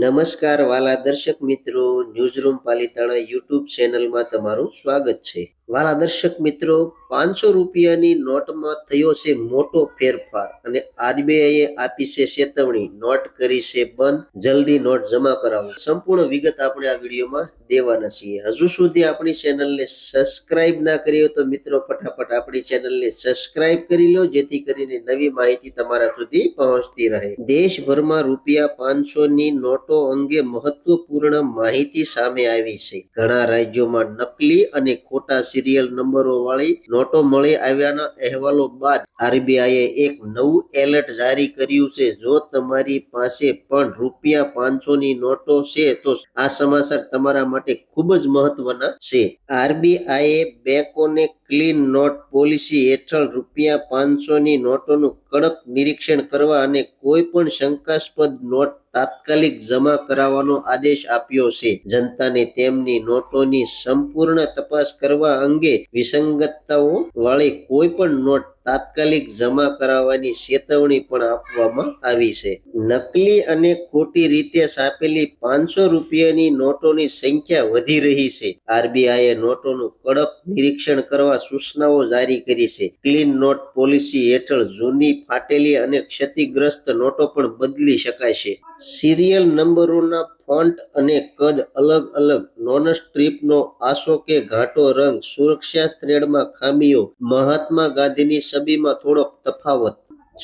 નમસ્કાર વાલા દર્શક મિત્રો ન્યૂઝરૂમ પાલિતાણા યુટ્યુબ ચેનલમાં તમારું સ્વાગત છે. વાલા દર્શક મિત્રો, પાંચસો રૂપિયાની નોટમાં થયો છે મોટો ફેરફાર અને આરબીઆઈએ આપી છે ચેતવણી. નોટ કરી છે બંધ. જલ્દી નોટ જમા કરાવો. સંપૂર્ણ વિગત આપણે આ વિડીયોમાં દેવાના છીએ. હજુ સુધી આપણી ચેનલને સબસ્ક્રાઇબ ના કરી તો મિત્રો ફટાફટ આપણી ચેનલને સબસ્ક્રાઇબ કરી લો, જેથી કરીને નવી માહિતી તમારા સુધી પહોંચતી રહે. દેશભરમાં રૂપિયા પાંચસો ની નોટો અંગે મહત્વપૂર્ણ માહિતી સામે આવી છે. ઘણા રાજ્યોમાં નકલી અને ખોટા સિરિયલ નંબરો વાળી નોટો મળી આવ્યાના અહેવાલો બાદ આરબીઆઈએ એક નવું એલર્ટ જારી કર્યું છે. જો તમારી પાસે પણ રૂપિયા પાંચસો ની નોટો છે, તો આ સમાચાર તમારા માટે ખૂબ જ મહત્વના છે. આરબીઆઈએ બેંકોને ક્લીન નોટ પોલિસી હેઠળ રૂપિયા પાંચસો ની નોટોનું કડક નિરીક્ષણ કરવા અને કોઈ પણ શંકાસ્પદ નોટ તાત્કાલિક જમા કરાવવાનો આદેશ આપ્યો છે. જનતાને તેમની નોટોની સંપૂર્ણ તપાસ કરવા અંગે વિસંગતતાઓ વાળી કોઈ પણ નોટ તાત્કાલિક જમા કરાવવાની ચેતવણી પણ આપવામાં આવી છે. નકલી અને ખોટી રીતે છાપેલી પાંચસો રૂપિયાની નોટોની સંખ્યા વધી રહી છે. આરબીઆઈએ નોટોનું કડક નિરીક્ષણ કરવા સૂચનાઓ જારી કરી છે. ક્લીન નોટ પોલિસી હેઠળ જૂની, ફાટેલી અને ક્ષતિગ્રસ્ત નોટો પણ બદલી શકાય છે. સિરિયલ નંબરોના ફોન્ટ અને કદ અલગ અલગ. નોન સ્ટ્રીપનો આસો કે ઘાટો રંગ સુરક્ષા થ્રેડમાં ખામીઓ. મહાત્મા ગાંધીની છબીમાં થોડોક તફાવત.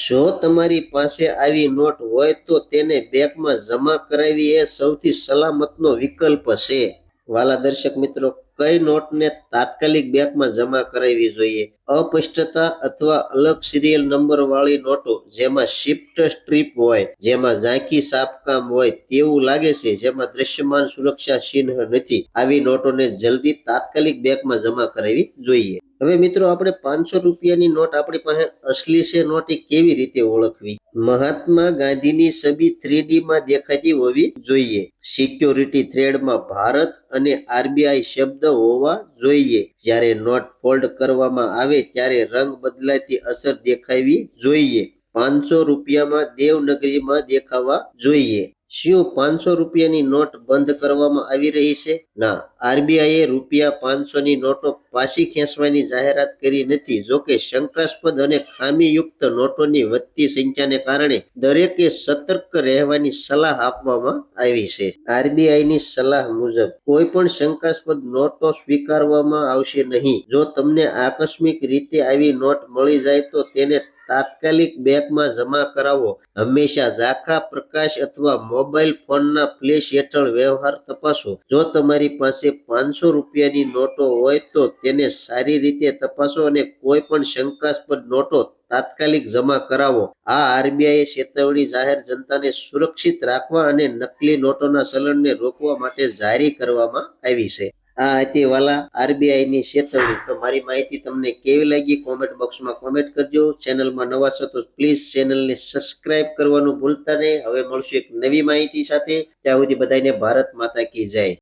જો તમારી પાસે આવી નોટ હોય તો તેને બેંકમાં જમા કરાવી એ સૌથી સલામતનો વિકલ્પ છે. વાલા દર્શક મિત્રો કઈ નોટને તાત્કાલિક બેંકમાં જમા કરાવવી જોઈએ? અપષ્ટતા અથવા અલગ સિરિયલ નંબર વાળી નોટો જેમાં શિફ્ટ સ્ટ્રીપ હોય, જેમાં ઝાંખી સાપકામ હોય તેવું લાગે છે, જેમાં દ્રશ્યમાન સુરક્ષા ચિહ્ન નથી, આવી નોટોને જલ્દી તાત્કાલિક બેંકમાં જમા કરાવવી જોઈએ. હવે મિત્રો, આપણે પાંચસો રૂપિયાની નોટ આપણી પાસે અસલી છે. નોટ એ કેવી રીતે ઓળખવી? મહાત્મા ગાંધીની છબી થ્રી માં દેખાતી હોવી જોઈએ. સિક્યોરિટી થ્રેડમાં ભારત અને આરબીઆઈ શબ્દ હોવા જોઈએ. જ્યારે નોટ ફોલ્ડ કરવામાં આવે, ત્યારે રંગ બદલાતી અસર દેખાવી જોઈએ. પાંચસો રૂપિયામાં દેવનગરીમાં દેખાવા જોઈએ. શું પાંચસો રૂપિયાની નોટ બંધ કરવામાં આવી રહી છે. ના, આરબીઆઈએ રૂપિયા પાંચસોની નોટો પાછી ખેંચવાની જાહેરાત કરી નથી. જોકે શંકાસ્પદ અને ખામીયુક્ત નોટોની વધતી સંખ્યાને કારણે દરેકે સતર્ક રહેવાની સલાહ આપવામાં આવી છે. આરબીઆઈની સલાહ મુજબ કોઈ પણ શંકાસ્પદ નોટો સ્વીકારવામાં આવશે નહીં. જો તમને આકસ્મિક રીતે આવી નોટ મળી જાય તો તેને તાત્કાલિક બેંકમાં જમા કરાવો. હંમેશા ઝાંખા પ્રકાશ અથવા મોબાઈલ ફોનના ફ્લેશ હેઠળ વ્યવહાર તપાસો. જો તમારી પાસે પાંચસો રૂપિયાની નોટો હોય તો તેને સારી રીતે તપાસો અને કોઈ પણ શંકાસ્પદ નોટો તાત્કાલિક જમા કરાવો. આ આરબીઆઈએ ચેતવણી જાહેર જનતાને સુરક્ષિત રાખવા અને નકલી નોટોના ચલણને રોકવા માટે જારી કરવામાં આવી છે. આ હતી વાલા આરબીઆઈ ની ચેતવણી તો મારી માહિતી તમને કેવી લાગી? કોમેન્ટ બોક્સમાં કોમેન્ટ કરજો. ચેનલમાં નવા છો તો પ્લીઝ ચેનલને સબસ્ક્રાઇબ કરવાનું ભૂલતા નહીં. હવે મળશું એક નવી માહિતી સાથે. ત્યાં સુધી બધાને ભારત માતા કી જય.